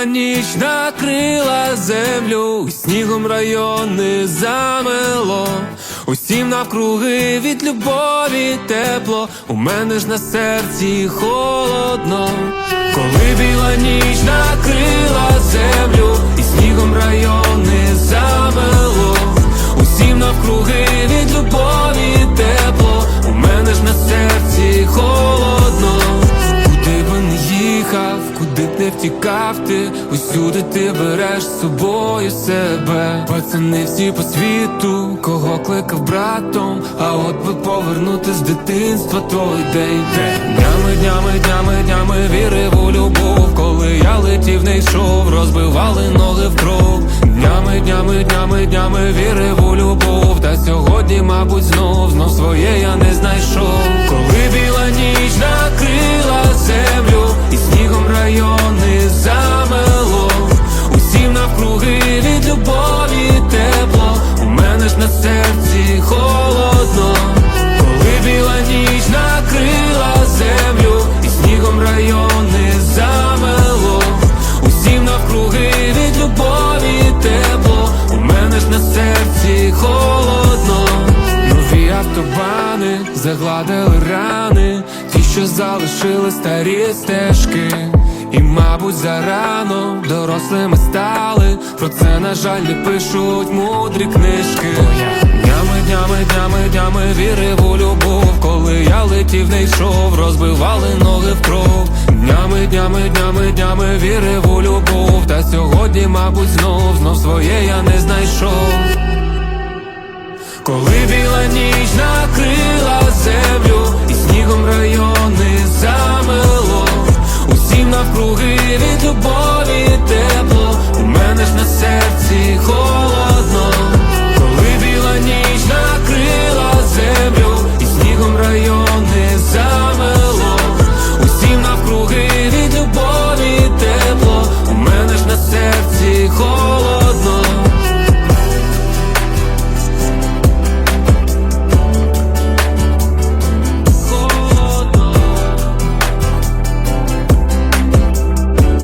біла ніч накрила землю, снігом райони замело. Усім навкруги від любові тепло, у мене ж на серці холодно. Коли біла ніч не куди б не втікав ти, усюди ти береш з собою себе. Пацани всі по світу, кого кликав братом, а от би повернути з дитинства той день. Днями, днями, днями, днями вірив у любов, коли я летів, не йшов, розбивали ноги в кров. Днями, днями, днями, днями вірив у любов, та сьогодні, мабуть, знов, знов своє я не знайшов. Серці холодно. Коли біла ніч накрила землю, і снігом райони замело. Усім навкруги від любові тепло, у мене ж на серці холодно. Нові автобани загладили рани, ті, що залишили старі стежки. І, мабуть, зарано дорослими стали. Про це, на жаль, не пишуть мудрі книжки. Днями, днями, днями, днями вірив у любов. Коли я летів, не йшов, розбивали ноги в кров. Днями, днями, днями, днями вірив у любов. Та сьогодні, мабуть, знов, знов своє я не знайшов. Коли біла ніч накрила землю, і снігом райони замело, усім навкруги від любові